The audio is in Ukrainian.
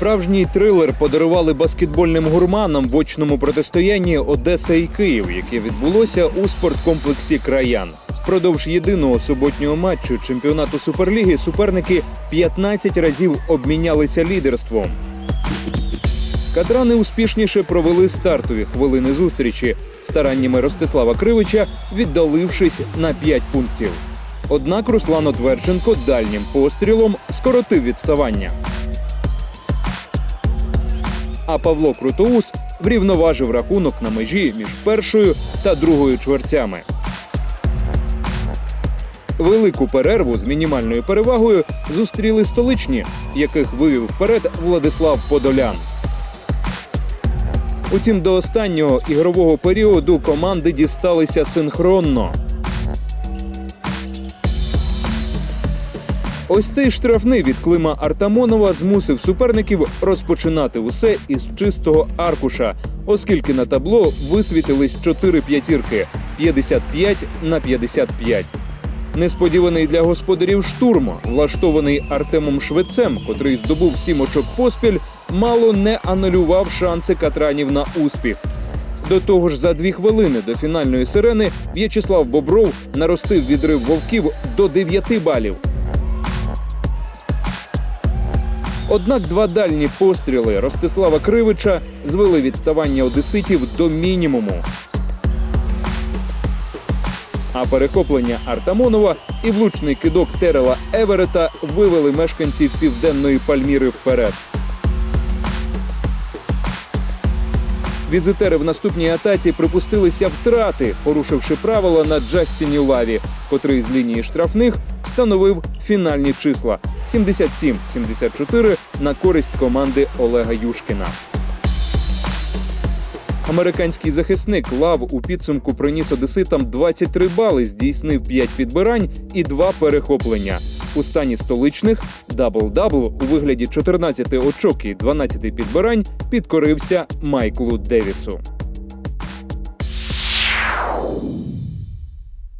Справжній трилер подарували баскетбольним гурманам в очному протистоянні Одеса і Київ, яке відбулося у спорткомплексі Краян. Впродовж єдиного суботнього матчу чемпіонату Суперліги суперники 15 разів обмінялися лідерством. Катрани успішніше провели стартові хвилини зустрічі стараннями Ростислава Кривича, віддалившись на 5 пунктів. Однак Руслан Отверченко дальнім пострілом скоротив відставання. А Павло Крутоус врівноважив рахунок на межі між першою та другою чвертями. Велику перерву з мінімальною перевагою зустріли столичні, яких вивів вперед Владислав Подолян. Утім, до останнього ігрового періоду команди дісталися синхронно. Ось цей штрафний від Клима Артамонова змусив суперників розпочинати усе із чистого аркуша, оскільки на табло висвітились чотири п'ятірки 55 на 55. Несподіваний для господарів штурм, влаштований Артемом Швецем, котрий здобув сім очок поспіль, мало не анулював шанси катранів на успіх. До того ж, за дві хвилини до фінальної сирени В'ячеслав Бобров наростив відрив вовків до 9 балів. Однак два дальні постріли Ростислава Кривича звели відставання одеситів до мінімуму. А перехоплення Артамонова і влучний кидок Терела Еверета вивели мешканців південної Пальміри вперед. Візитери в наступній атаці припустилися втрати, порушивши правила на Джастіні Лаві, котрий з лінії штрафних встановив фінальні числа 77-74 на користь команди Олега Юшкіна. Американський захисник Лав у підсумку приніс одеситам 23 бали, здійснив 5 підбирань і 2 перехоплення. У стані столичних дабл-дабл у вигляді 14 очок і 12 підбирань підкорився Майклу Девісу.